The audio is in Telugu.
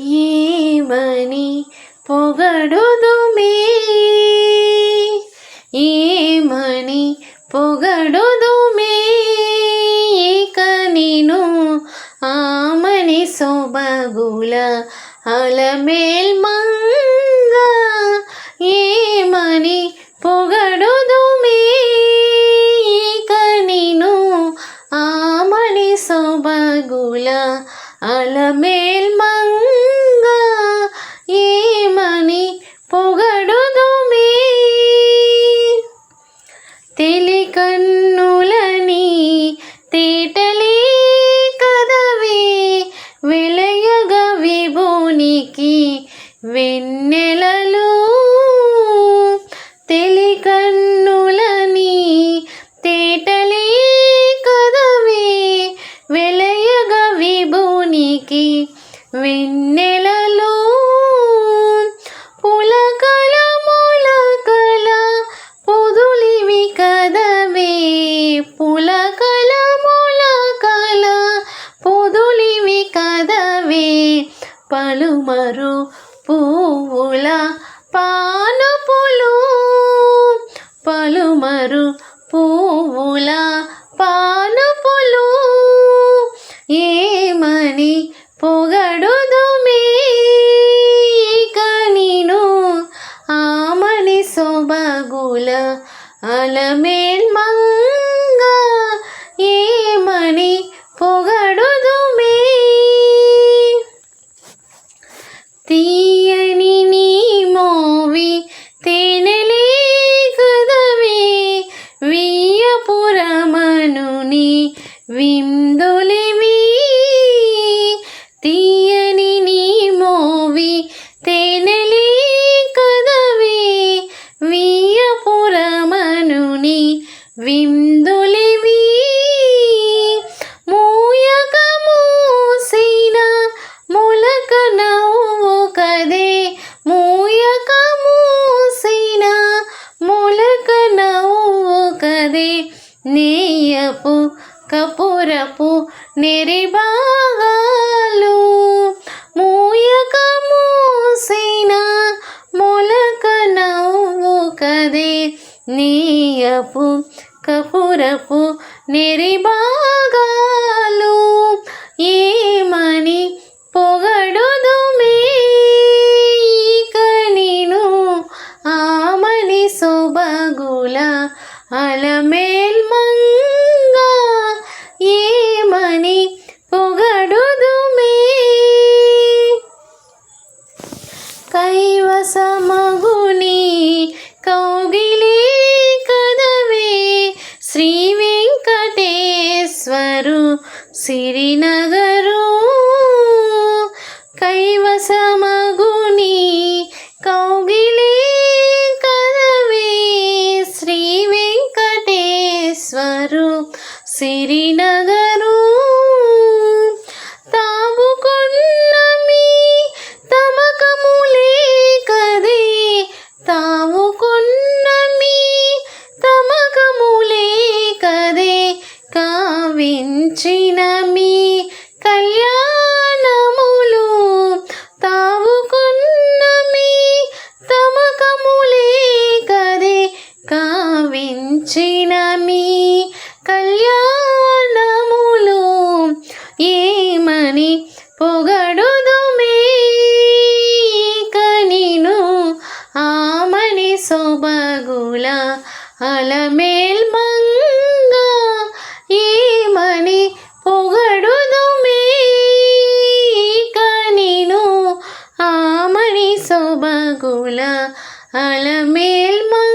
ఏమని పొగడుదుమే. ఏమని పొగడుదుమే. ఇక నేను ఆమని సొబగుల అలమేల్ మంగ. ఏమని పొగడుదుమే. ఇక నేను ఆమని సొబగుల అలమేల్ మంగ తేటలే కదవే వెలయగ విభునికి వెన్నెలలు తెలికన్నులని కన్నులని కదవి విలయగ విభూనికి వెన్నెల పలుమరు పువ్వుల పానుపులు. పలుమరు పువ్వుల పానుపులు. ఏమని పొగడుదుమే. ఇక కనీను ఆమని సొబగుల అలమే విందులివి తీయని నీ మోవి తేనెలే కదవి వియ్యపురమనుని విందులివి మూయక మూసిన ములక నవ్వు కదే మూయక మూసిన ములక నవ్వు కదే నేయపు కపురపు నెరిబాగాలు మూయక మూసిన మొలక నవ్వు కదే నీయపు కపురపు నెరిబాగాలు. ఏమని కైవసమగుని కౌగిలి కదవే శ్రీ వెంకటేశ్వరు సిరినగరు కైవసమ కావించిన మీ కళ్యాణములు ఏమని పొగడుదుమే? ఇక నేను ఆమని సొబగుల అలమేల్ మంగ ఏమని పొగడుదుమే? ఇక నేను ఆమని సొబగుల అలమేల్ మంగ